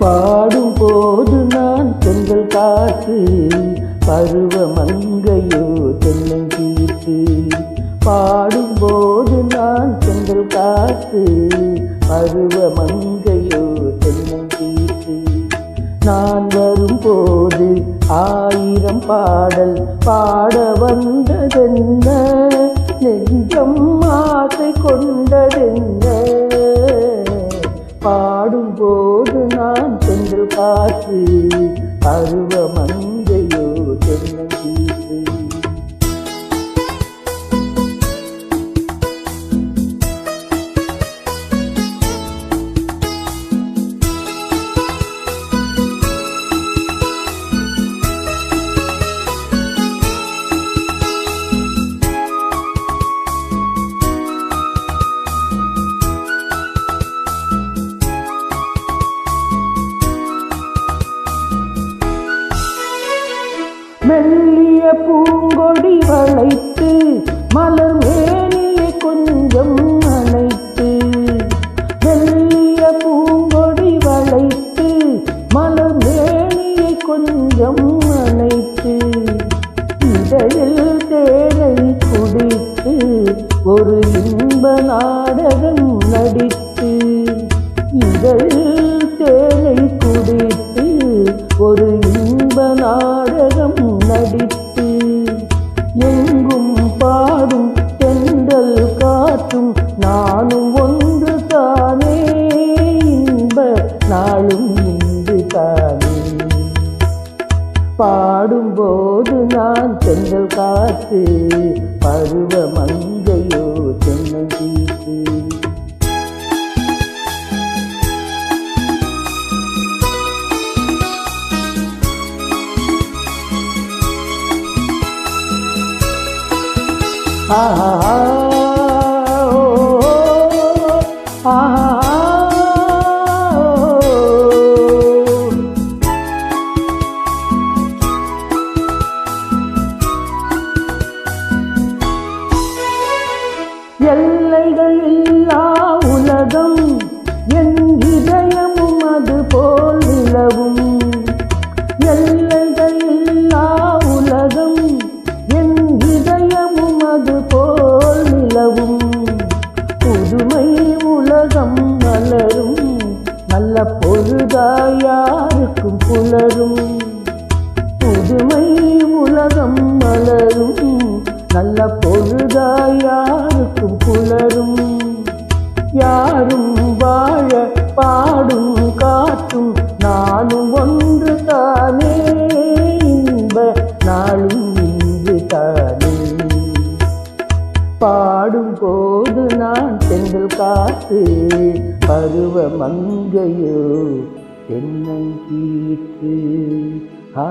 பாடும் போது நான் பெண்கள் காற்று பருவ மங்கையோ தென்னங்கீற்று பாடும் போது நான் பெண்கள் காற்று பருவ மங்கையோ தென்னங்கீற்று நான் வரும்போது ஆயிரம் பாடல் பாட வந்ததென்ன? நெஞ்சம் ஆசை கொண்டதென்ன? பருவ மெல்லிய பூங்கொடி வளைத்து மலர் மேனியை கொஞ்சம் அணைத்து. மெல்லிய பூங்கொடி வளைத்து மலர் மேனியை கொஞ்சம் அணைத்து. இதழில் பாடும்போது நான் செங்கல் காத்து பருவ மங்கையோ தென்னங்கீற்று ஆஹா. எல்லைகள் இல்லா உலகம் என் இதயமும் அது போல் நிலவும். எல்லைகள் இல்லா உலகம் என் இதயமும் அது போல் நிலவும். புதுமை உலகம் மலரும் நல்ல பொழுதாய் யாருக்கும் புலரும். புதுமை யாரும் வாழ பாடும் காற்றும் நானும் ஒன்று தானே இன்ப நாளும் இன்று தானே பாடும் போது நான் செங்கல் காத்து பருவ மங்கையோ தென்னங்கீற்று ஆ.